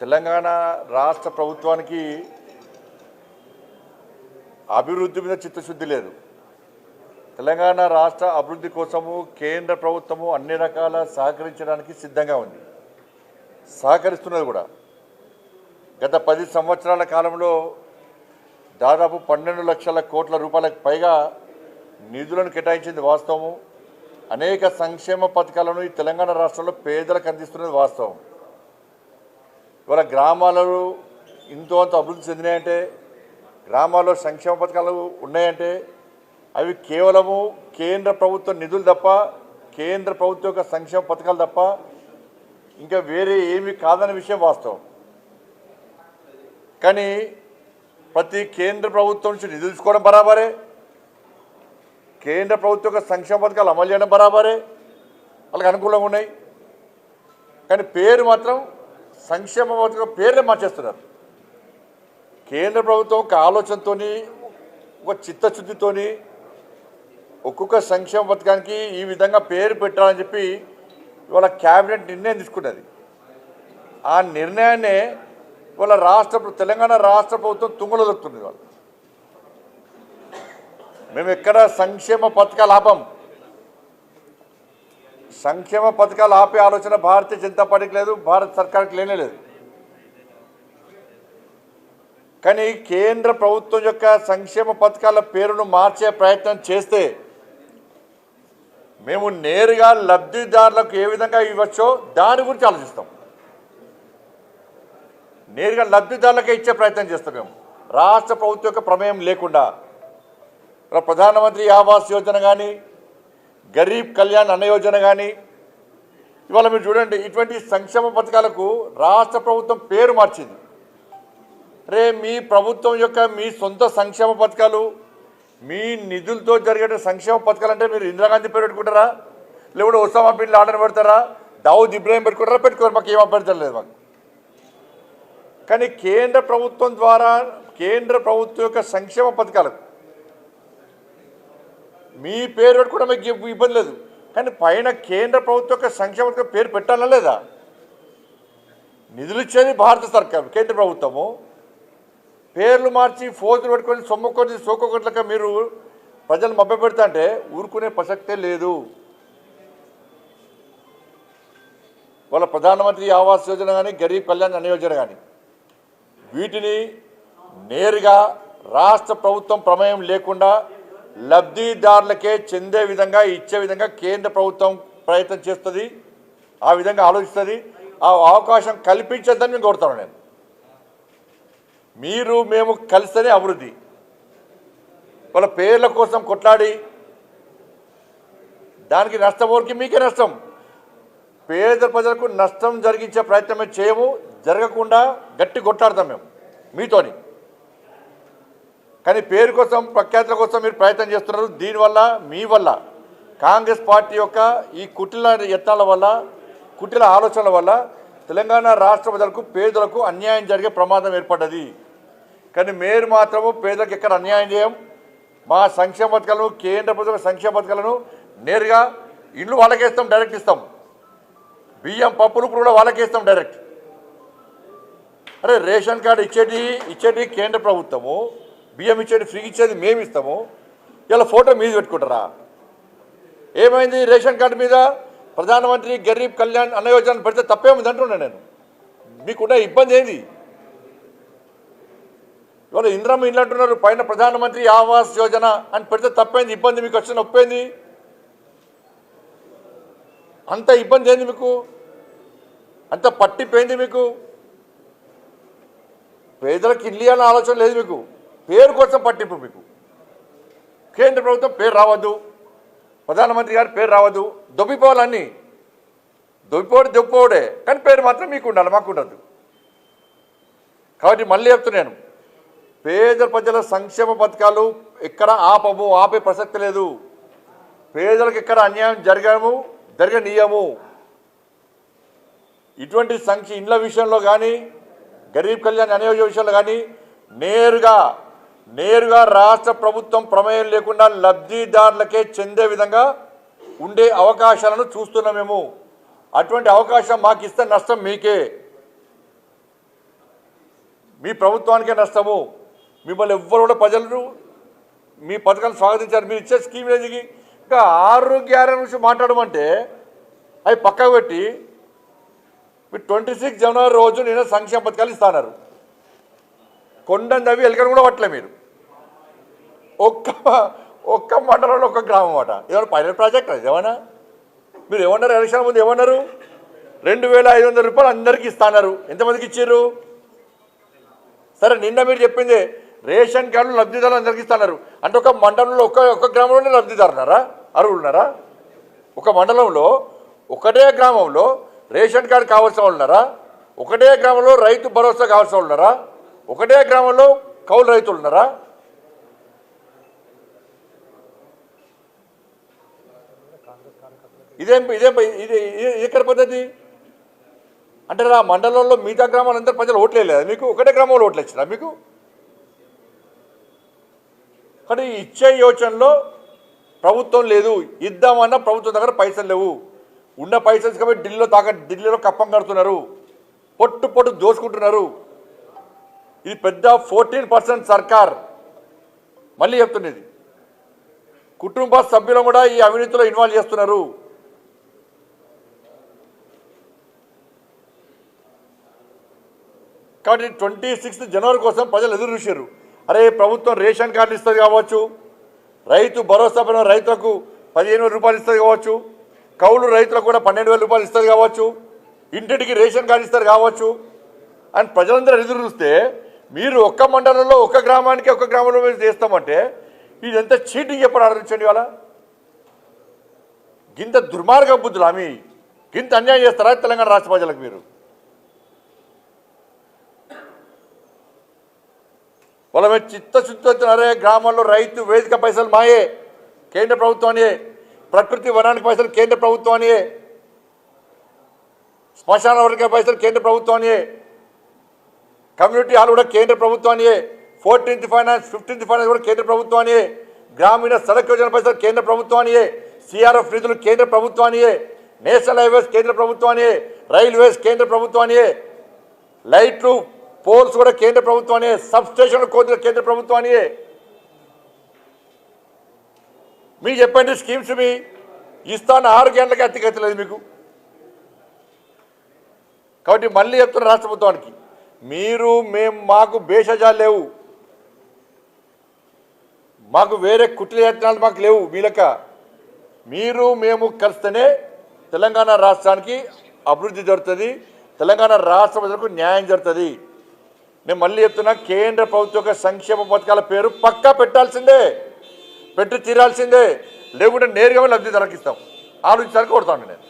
తెలంగాణ రాష్ట్ర ప్రభుత్వానికి అభివృద్ధి మీద చిత్తశుద్ధి లేదు. తెలంగాణ రాష్ట్ర అభివృద్ధి కోసము కేంద్ర ప్రభుత్వము అన్ని రకాల సహకరించడానికి సిద్ధంగా ఉంది. సహకరిస్తున్నది కూడా. గత పది సంవత్సరాల కాలంలో దాదాపు పన్నెండు లక్షల కోట్ల రూపాయలకు పైగా నిధులను కేటాయించింది వాస్తవము. అనేక సంక్షేమ పథకాలను ఈ తెలంగాణ రాష్ట్రంలో పేదలకు అందిస్తున్నది వాస్తవం. ఇవాళ గ్రామాలలో ఇంతో అంత అభివృద్ధి చెందినాయంటే గ్రామాల్లో సంక్షేమ పథకాలు ఉన్నాయంటే అవి కేవలము కేంద్ర ప్రభుత్వ నిధులు తప్ప కేంద్ర ప్రభుత్వం యొక్క సంక్షేమ పథకాలు తప్ప ఇంకా వేరే ఏమీ కాదనే విషయం వాస్తవం. కానీ ప్రతి కేంద్ర ప్రభుత్వం నుంచి నిధులు తీసుకోవడం బరాబరే కేంద్ర ప్రభుత్వం యొక్క సంక్షేమ పథకాలు అమలు చేయడం బరాబరే వాళ్ళకి అనుకూలంగా ఉన్నాయి. కానీ పేరు మాత్రం సంక్షేమ పథకం పేర్లే మార్చేస్తున్నారు. కేంద్ర ప్రభుత్వం ఒక ఆలోచనతోని ఒక చిత్తశుద్ధితోని ఒక్కొక్క సంక్షేమ పథకానికి ఈ విధంగా పేరు పెట్టాలని చెప్పి ఇవాళ క్యాబినెట్ నిర్ణయం తీసుకున్నది. ఆ నిర్ణయాన్నే ఇవాళ రాష్ట్ర తెలంగాణ రాష్ట్ర ప్రభుత్వం తుంగలో దొరుకుతుంది వాళ్ళు మేము ఎక్కడ సంక్షేమ పథక లాభం సంక్షేమ పథకాలు ఆపే ఆలోచన భారతీయ జనతా పార్టీకి లేదు భారత సర్కార్కి లేనే లేదు. కానీ కేంద్ర ప్రభుత్వం యొక్క సంక్షేమ పథకాల పేరును మార్చే ప్రయత్నం చేస్తే మేము నేరుగా లబ్ధిదారులకు ఏ విధంగా ఇవ్వచ్చో దాని గురించి ఆలోచిస్తాం. నేరుగా లబ్ధిదారులకే ఇచ్చే ప్రయత్నం చేస్తాం మేము. రాష్ట్ర ప్రభుత్వం యొక్క ప్రమేయం లేకుండా. ప్రధానమంత్రి ఆవాస్ యోజన కానీ గరీబ్ కళ్యాణ్ అన్న యోజన కానీ ఇవాళ మీరు చూడండి ఇటువంటి సంక్షేమ పథకాలకు రాష్ట్ర ప్రభుత్వం పేరు మార్చింది. రే మీ ప్రభుత్వం యొక్క మీ సొంత సంక్షేమ పథకాలు మీ నిధులతో జరిగే సంక్షేమ పథకాలు అంటే మీరు ఇందిరాగాంధీ పేరు పెట్టుకుంటారా? లేకుంటే ఒసామా బిన్ ఆర్డర్ పెడతారా? దావుద్ ఇబ్రాహిం పెట్టుకుంటారా? పెట్టుకోరు మాకు ఏం అభ్యర్థం లేదు మాకు. కానీ కేంద్ర ప్రభుత్వం ద్వారా కేంద్ర ప్రభుత్వం యొక్క సంక్షేమ పథకాలకు మీ పేరు పెట్టుకోవడం మీకు ఇబ్బంది లేదు. కానీ పైన కేంద్ర ప్రభుత్వం యొక్క సంక్షేమ పేరు పెట్టాలా లేదా? నిధులు ఇచ్చేది భారత సర్కార్ కేంద్ర ప్రభుత్వము. పేర్లు మార్చి ఫోజులు పెట్టుకొని సొమ్ము కొద్ది మీరు ప్రజలు మభ్య పెడతా అంటే ఊరుకునే ప్రసక్తే లేదు. వాళ్ళ ప్రధానమంత్రి ఆవాస్ యోజన కానీ గరీబ్ కళ్యాణ్ అన్న యోజన కానీ వీటిని నేరుగా రాష్ట్ర ప్రభుత్వం ప్రమేయం లేకుండా లబ్ధిదారులకే చెందే విధంగా ఇచ్చే విధంగా కేంద్ర ప్రభుత్వం ప్రయత్నం చేస్తుంది ఆ విధంగా ఆలోచిస్తుంది. ఆ అవకాశం కల్పించద్దని మేము కోరుతాను నేను. మీరు మేము కలిస్తేనే అభివృద్ధి. వాళ్ళ పేర్ల కోసం కొట్లాడి దానికి నష్టం ఊరికి మీకే నష్టం. పేద ప్రజలకు నష్టం జరిగించే ప్రయత్నమే చేయము జరగకుండా గట్టి కొట్లాడతాం మేము మీతోని. కానీ పేరు కోసం ప్రఖ్యాతుల కోసం మీరు ప్రయత్నం చేస్తున్నారు. దీనివల్ల మీ వల్ల కాంగ్రెస్ పార్టీ యొక్క ఈ కుటిల యత్నాల వల్ల కుటిల ఆలోచనల వల్ల తెలంగాణ రాష్ట్ర ప్రజలకు పేదలకు అన్యాయం జరిగే ప్రమాదం ఏర్పడ్డది. కానీ మీరు మాత్రము పేదలకు ఎక్కడ అన్యాయం చేయం? మా సంక్షేమ పథకాలను కేంద్ర ప్రభుత్వ సంక్షేమ పథకాలను నేరుగా ఇల్లు వాళ్ళకేస్తాం డైరెక్ట్ ఇస్తాం. బియ్యం పప్పులు కూడా వాళ్ళకేస్తాం డైరెక్ట్. అరే రేషన్ కార్డు ఇచ్చేటి ఇచ్చేటి కేంద్ర ప్రభుత్వము. బియ్యం ఇచ్చేది ఫ్రీ ఇచ్చేది మేము ఇస్తాము. ఇలా ఫోటో మీద పెట్టుకుంటారా? ఏమైంది రేషన్ కార్డు మీద? ప్రధానమంత్రి గరీబ్ కళ్యాణ్ అన్న యోజన పెడితే తప్పేముంది అంటున్నా నేను. మీకున్న ఇబ్బంది ఏంది? ఇవాళ ఇంద్రమ్మ ఇల్లు అంటున్నారు పైన ప్రధానమంత్రి ఆవాస్ యోజన అని పెడితే తప్పేంది? ఇబ్బంది మీకు వచ్చిన ఒప్పైంది అంత ఇబ్బంది ఏంది మీకు? అంత పట్టిపోయింది మీకు? పేదలకు ఇల్లు అనే ఆలోచన లేదు మీకు? పేరు కోసం పట్టింపు మీకు. కేంద్ర ప్రభుత్వం పేరు రావద్దు ప్రధానమంత్రి గారి పేరు రావద్దు దొబ్బిపోవాలన్నీ. దొబ్బిపోడు దొబ్బిపోవడే కానీ పేరు మాత్రం మీకు ఉండాలి మాకు ఉండదు కాబట్టి మళ్ళీ చెప్తున్నాను పేద ప్రజల సంక్షేమ పథకాలు ఎక్కడ ఆపము ఆపే ప్రసక్తి లేదు. పేదలకు ఎక్కడ అన్యాయం జరగము జరగనీయము. ఇటువంటి సంక్ష ఇండ్ల విషయంలో కానీ గరీబ్ కళ్యాణ్ అనే విషయంలో కానీ నేరుగా నేరుగా రాష్ట్ర ప్రభుత్వం ప్రమేయం లేకుండా లబ్ధిదారులకే చెందే విధంగా ఉండే అవకాశాలను చూస్తున్నాం మేము. అటువంటి అవకాశం మాకు ఇస్తే నష్టం మీకే. మీ ప్రభుత్వానికే నష్టము. మిమ్మల్ని ఎవ్వరు కూడా ప్రజలు మీ పథకాలు స్వాగతించారు. మీరు ఇచ్చే స్కీమ్ ఏది ఇంకా ఆరు గ్యారెంటీ నుంచి మాట్లాడమంటే అవి పక్కకు పెట్టి మీరు ట్వంటీ సిక్స్ జనవరి రోజు నేను సంక్షేమ పథకాలు ఇస్తాన్నారు కొండందవి ఎలకని కూడా పట్టలే మీరు. ఒక్క ఒక్క మండలంలో ఒక్క గ్రామం అట. ఏమన్నా పైలట్ ప్రాజెక్ట్ అది ఏమన్నా? మీరు ఏమన్నారు? ఎలక్షన్ ముందు ఏమన్నారు? రెండు వేల ఐదు వందల రూపాయలు అందరికీ ఇస్తాన్నారు. ఎంతమందికి ఇచ్చారు సరే నిన్న మీరు చెప్పింది రేషన్ కార్డులు లబ్ధిదారులు అందరికీ ఇస్తున్నారు. అంటే ఒక మండలంలో ఒక ఒక గ్రామంలోనే లబ్ధిదారు అరువులున్నారా ఉన్నారా ఒక మండలంలో ఒకటే గ్రామంలో రేషన్ కార్డు కావాల్సిన వాళ్ళున్నారా? ఒకటే గ్రామంలో రైతు భరోసా కావాల్సిన వాళ్ళున్నారా? ఒకటే గ్రామంలో కౌలు రైతులు ఉన్నారా? ఇదేం ఇదేం ఇది ఇది ఎక్కడ పద్ధతి? అంటే నా మండలంలో మిగతా గ్రామాలందరూ ప్రజలు ఓట్లు మీకు ఒకటే గ్రామంలో ఓట్లు వచ్చినా మీకు? కానీ ఇచ్చే యోచనలో ప్రభుత్వం లేదు. ఇద్దామన్నా ప్రభుత్వం దగ్గర పైసలు లేవు. ఉన్న పైసలు కాబట్టి ఢిల్లీలో తాక ఢిల్లీలో కప్పం కడుతున్నారు. పొట్టు పొట్టు దోసుకుంటున్నారు. ఇది పెద్ద ఫోర్టీన్ పర్సెంట్ సర్కార్. మళ్ళీ చెప్తున్నది కుటుంబ సభ్యులను కూడా ఈ అవినీతిలో ఇన్వాల్వ్ చేస్తున్నారు. కాబట్టి ట్వంటీ సిక్స్త్ జనవరి కోసం ప్రజలు ఎదురు చూశారు. అరే ప్రభుత్వం రేషన్ కార్డులు ఇస్తుంది కావచ్చు రైతు భరోసా పైన రైతులకు పదిహేను వేల రూపాయలు ఇస్తుంది కావచ్చు కౌలు రైతులకు కూడా పన్నెండు వేల రూపాయలు ఇస్తుంది కావచ్చు ఇంటింటికి రేషన్ కార్డు ఇస్తారు కావచ్చు. అని ప్రజలందరూ ఎదురు చూస్తే మీరు ఒక్క మండలంలో ఒక్క గ్రామానికి ఒక్క గ్రామంలో మీరు చేస్తామంటే ఇదంత ఎంత చీటింగ్ చెప్పడం ఆలోచించండి వాళ్ళ గింత దుర్మార్గ బుద్ధులు ఆమె. గింత అన్యాయం చేస్తారా తెలంగాణ రాష్ట్ర ప్రజలకు మీరు? వాళ్ళ మీద చిత్తశుద్ధి వచ్చినారే గ్రామాల్లో రైతు వేదిక పైసలు మాయే కేంద్ర ప్రభుత్వానియే ప్రకృతి వనానికి పైసలు కేంద్ర ప్రభుత్వానియే శ్మశాన వర్గ పైసలు కేంద్ర ప్రభుత్వానియే కమ్యూనిటీ హాల్ కూడా కేంద్ర ప్రభుత్వానియే. ఫోర్టీన్త్ ఫైనాన్స్ ఫిఫ్టీన్త్ ఫైనాన్స్ కూడా కేంద్ర ప్రభుత్వానియే. గ్రామీణ సడక్ యోజన పైసలు కేంద్ర ప్రభుత్వానియే. సిఆర్ఎఫ్ నిధులు కేంద్ర ప్రభుత్వానియే. నేషనల్ హైవేస్ కేంద్ర ప్రభుత్వానియే. రైల్వేస్ కేంద్ర ప్రభుత్వానియే. లైట్లు పోల్స్ కూడా కేంద్ర ప్రభుత్వానియే. సబ్ స్టేషన్లు కోరిన కేంద్ర ప్రభుత్వానియే. మీకు చెప్పండి స్కీమ్స్ మీ? ఇస్తాను ఆరు గంటలకి అతిగతలేదు మీకు. కాబట్టి మళ్ళీ చెప్తున్న రాష్ట్ర ప్రభుత్వానికి. మీరు మేము మాకు భేషజాలు లేవు. మాకు వేరే కుట్ల యత్నాలు మాకు లేవు వీలక. మీరు మేము కలిస్తేనే తెలంగాణ రాష్ట్రానికి అభివృద్ధి జరుగుతుంది తెలంగాణ రాష్ట్ర ప్రజలకు న్యాయం జరుగుతుంది. నేను మళ్ళీ చెప్తున్నా కేంద్ర ప్రభుత్వ సంక్షేమ పథకాల పేరు పక్కా పెట్టాల్సిందే పెట్టి తీరాల్సిందే. లేకుంటే నేరుగా లబ్ధి తలకిస్తాం ఆలోచించడానికి కొడతాను నేను.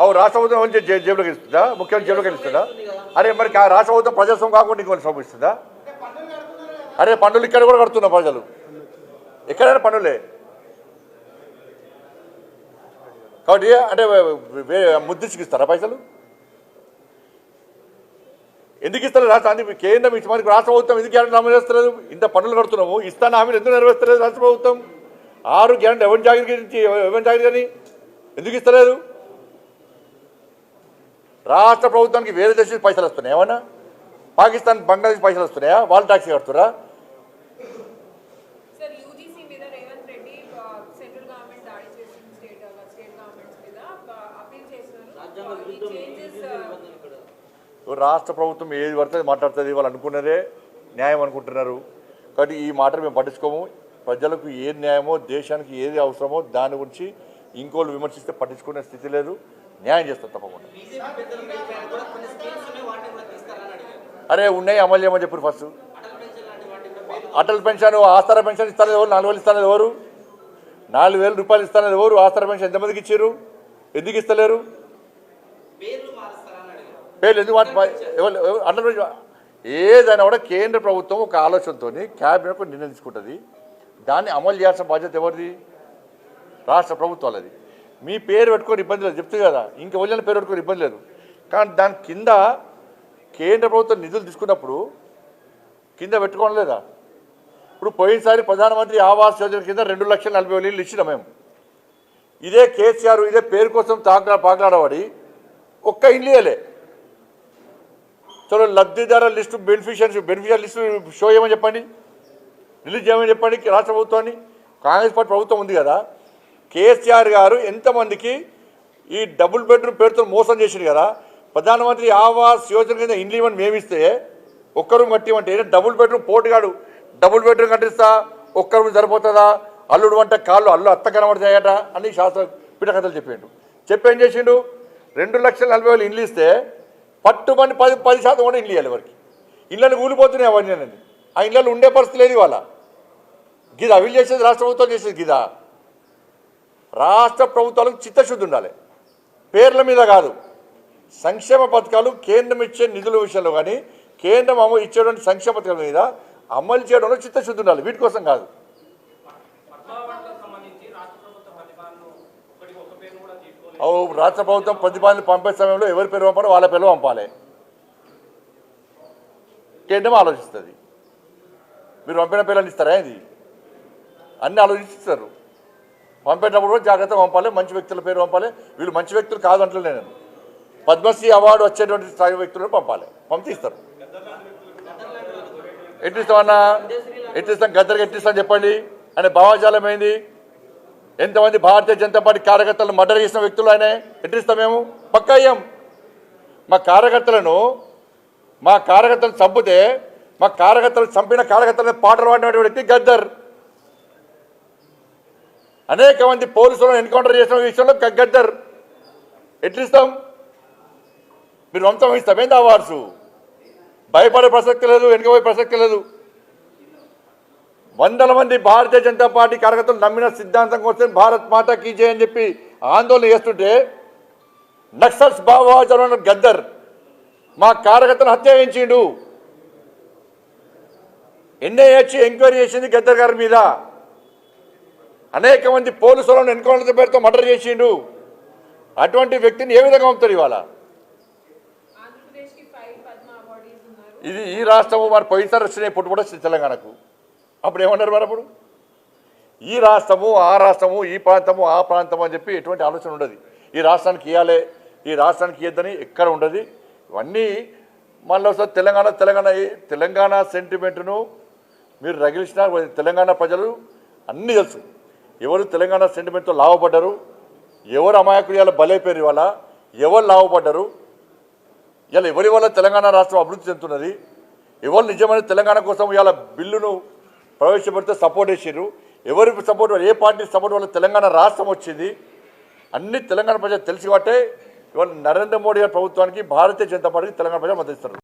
అవు రాష్ట్ర ప్రభుత్వం నుంచి జేబులోకి ఇస్తుందా? ముఖ్యమంత్రి జేబులోకి ఇస్తుందా? అరే మరి రాష్ట్ర ప్రభుత్వం ప్రజాస్వామ్యం కాకుండా ఇంకొన్ని సొమ్ము ఇస్తుందా? అరే పన్నులు ఇక్కడ కూడా కడుతున్నారు ప్రజలు. ఎక్కడైనా పన్నులే. కాబట్టి అంటే ముద్దించుకు ఇస్తారా పైసలు? ఎందుకు ఇస్తారు రాష్ట్ర అంటే కేంద్రం ఇచ్చి మనకి రాష్ట్ర ప్రభుత్వం ఎందుకు గ్యారెంటీ అమలు చేస్తలేదు? ఇంత పన్నులు కడుతున్నాము. ఇస్తాను హామీలు ఎందుకు నెరవేర్స్తలేదు రాష్ట్ర ప్రభుత్వం? ఆరు గ్యారెంటీ ఎవరి జాగ్రత్త గురించి ఎవరి జాగ్రత్త అని? ఎందుకు ఇస్తలేదు? రాష్ట్ర ప్రభుత్వానికి వేరే దేశం నుంచి పైసలు వస్తున్నాయి ఏమన్నా? పాకిస్తాన్ బంగ్లాదేశ్ పైసలు వస్తున్నాయా? వాళ్ళు ట్యాక్సీ కడుతురా రాష్ట్ర ప్రభుత్వం ఏది పడుతుంది మాట్లాడుతుంది వాళ్ళు అనుకున్నదే న్యాయం అనుకుంటున్నారు. కాబట్టి ఈ మాట మేము పట్టించుకోము. ప్రజలకు ఏది న్యాయమో దేశానికి ఏది అవసరమో దాని గురించి ఇంకోళ్ళు విమర్శిస్తే పట్టించుకునే స్థితి లేదు. న్యాయం చేస్తారు తప్పకుండా. అరే ఉన్నాయి అమలు చేయమని చెప్పారు ఫస్ట్ అటల్ పెన్షన్ పెన్షన్ ఆస్తార పెన్షన్ ఇస్తాను ఎవరు? నాలుగు వేలు ఇస్తాను ఎవరు? నాలుగు వేల రూపాయలు ఇస్తాను ఎవరు? ఆస్తార పెన్షన్ ఎంతమందికి ఇచ్చారు ఎందుకు ఇస్తలేరు? పేర్లు ఎందుకు అటల్ పెన్షన్ ఏదైనా కూడా కేంద్ర ప్రభుత్వం ఒక ఆలోచనతో క్యాబినెట్ ఒక నిర్ణయం తీసుకుంటుంది. దాన్ని అమలు చేయాల్సిన బాధ్యత ఎవరిది? రాష్ట్ర ప్రభుత్వాలది. మీ పేరు పెట్టుకొని ఇబ్బంది లేదు చెప్తుంది కదా. ఇంక ఎవరైనా పేరు పెట్టుకొని ఇబ్బంది లేదు. కానీ దాని కింద కేంద్ర ప్రభుత్వం నిధులు తీసుకున్నప్పుడు కింద పెట్టుకోవడం లేదా? ఇప్పుడు పోయినసారి ప్రధానమంత్రి ఆవాస్ యోజన కింద రెండు లక్షల నలభై వేలు ఇల్లు ఇచ్చినాం మేము. ఇదే కేసీఆర్ ఇదే పేరు కోసం తాకలా పాకలాడబడి ఒక్క ఇల్లు ఇవ్వలే చలో లబ్ధిదారుల list beneficiaries beneficiary list show చేయమని చెప్పండి? రిలీజ్ చేయమని చెప్పండి రాష్ట్ర ప్రభుత్వాన్ని కాంగ్రెస్ పార్టీ ప్రభుత్వం ఉంది కదా. కేసీఆర్ గారు ఎంతమందికి ఈ డబుల్ బెడ్రూమ్ పేరుతో మోసం చేసింది కదా. ప్రధానమంత్రి ఆవాస్ యోజన కింద ఇండ్లు ఇవ్వని మేమిస్తే ఒక్క రూమ్ డబుల్ బెడ్రూమ్ పోటుగాడు. డబుల్ బెడ్రూమ్ కట్టిస్తా ఒక్క రూమ్ సరిపోతుందా? అల్లుడు వంట కాళ్ళు అల్లు అత్త కనబడతాయట అని శాస్త్ర పిటకథలు చెప్పిండు చెప్పి ఏం చేసిండు? రెండు లక్షల నలభై వేలు ఇండ్లు ఇస్తే పట్టుమని పది పది శాతం కూడా ఇండ్లు ఇవ్వాలి ఎవరికి. ఇళ్ళని కూలిపోతున్నాయి అవన్నీ ఆ ఇళ్ళలో ఉండే పరిస్థితి లేదు ఇవాళ. గిదా వీళ్ళు చేసేది రాష్ట్ర ప్రభుత్వం చేసేది గిదా? రాష్ట్ర ప్రభుత్వాలకు చిత్తశుద్ధి ఉండాలి. పేర్ల మీద కాదు. సంక్షేమ పథకాలు కేంద్రం ఇచ్చే నిధుల విషయంలో కానీ కేంద్రం అమలు ఇచ్చేటువంటి సంక్షేమ పథకాల మీద అమలు చేయడంలో చిత్తశుద్ధి ఉండాలి. వీటి కోసం కాదు. రాష్ట్ర రాష్ట్ర ప్రభుత్వం ప్రతిపాదన పంపే సమయంలో ఎవరి పేరు పంపాలో వాళ్ళ పేరు పంపాలి. కేంద్రం ఆలోచిస్తుంది. మీరు పంపిన పేర్లను ఇస్తారా ఇది అన్ని ఆలోచిస్తారు. పంపేటప్పుడు కూడా జాగ్రత్తగా పంపాలి మంచి వ్యక్తుల పేరు పంపాలి. వీళ్ళు మంచి వ్యక్తులు కాదు అంటలే నేను. పద్మశ్రీ అవార్డు వచ్చేటువంటి స్థాయి వ్యక్తులను పంపాలి. పంపిస్తారు ఎట్టిస్తామన్నా ఎట్టిస్తాం గద్దరికి ఎట్టిస్తాం చెప్పండి. అనే భావజాలం ఏంది? ఎంతమంది భారతీయ జనతా పార్టీ కార్యకర్తలను మర్డర్ చేసిన వ్యక్తులు ఆయన? ఎట్టిస్తాం మేము? పక్క అయ్యాం. మా కార్యకర్తలను మా కార్యకర్తలను చంపితే మా కార్యకర్తలు చంపిన కార్యకర్తలను పాటలు పాడినటువంటి వ్యక్తి గద్దర్. అనేక మంది పోలీసులను ఎన్కౌంటర్ చేసిన విషయంలో గద్దర్. ఎట్లిస్తాం? మీరు వంశం ఇస్తాం ఆ వార్సు? భయపడే ప్రసక్తి లేదు వెనుకపోయే ప్రసక్తి లేదు. వందల మంది భారతీయ జనతా పార్టీ కార్యకర్తలు నమ్మిన సిద్ధాంతం కోసం భారత్ మాత కీజే అని చెప్పి ఆందోళన చేస్తుంటే నక్సల్స్ భావజన గద్దర్ మా కార్యకర్తను హత్య చేయించిండు. వేయించిండు ఎన్ఐహెచ్ ఎంక్వైరీ చేసింది గద్దర్ గారి మీద. అనేక మంది పోలీసులను ఎన్కౌంటర్ పేరుతో మర్డర్ చేసిండు. అటువంటి వ్యక్తిని ఏ విధంగా పంపుతారు ఇవాళ? ఇది ఈ రాష్ట్రము మరి పోయినసారి వచ్చినాయి పుట్టు కూడా తెలంగాణకు. అప్పుడు ఏమన్నారు మరి అప్పుడు? ఈ రాష్ట్రము ఆ రాష్ట్రము ఈ ప్రాంతము ఆ ప్రాంతము అని చెప్పి ఎటువంటి ఆలోచన ఉండదు. ఈ రాష్ట్రానికి ఇవ్వాలి ఈ రాష్ట్రానికి ఇవ్వద్దని ఎక్కడ ఉండదు. ఇవన్నీ మళ్ళీ తెలంగాణ తెలంగాణ తెలంగాణ సెంటిమెంట్ను మీరు రగిలించిన తెలంగాణ ప్రజలు అన్నీ తెలుసు. ఎవరు తెలంగాణ సెంటిమెంట్తో లాభపడ్డారు? ఎవరు అమాయకులు ఇవాళ బలైపోయారు ఇవాళ? ఎవరు లాభపడ్డారు? ఇలా ఎవరి వల్ల తెలంగాణ రాష్ట్రం అభివృద్ధి చెందుతున్నది? ఎవరు నిజమైన తెలంగాణ కోసం ఇవాళ బిల్లును ప్రవేశపెడితే సపోర్ట్ చేసారు ఎవరి సపోర్ట్ ఏ పార్టీ సపోర్ట్ వల్ల తెలంగాణ రాష్ట్రం వచ్చింది? అన్ని తెలంగాణ ప్రజలు తెలిసి కాబట్టే ఇవాళ నరేంద్ర మోడీ గారి ప్రభుత్వానికి భారతీయ జనతా పార్టీకి తెలంగాణ ప్రజలు మద్దతిస్తారు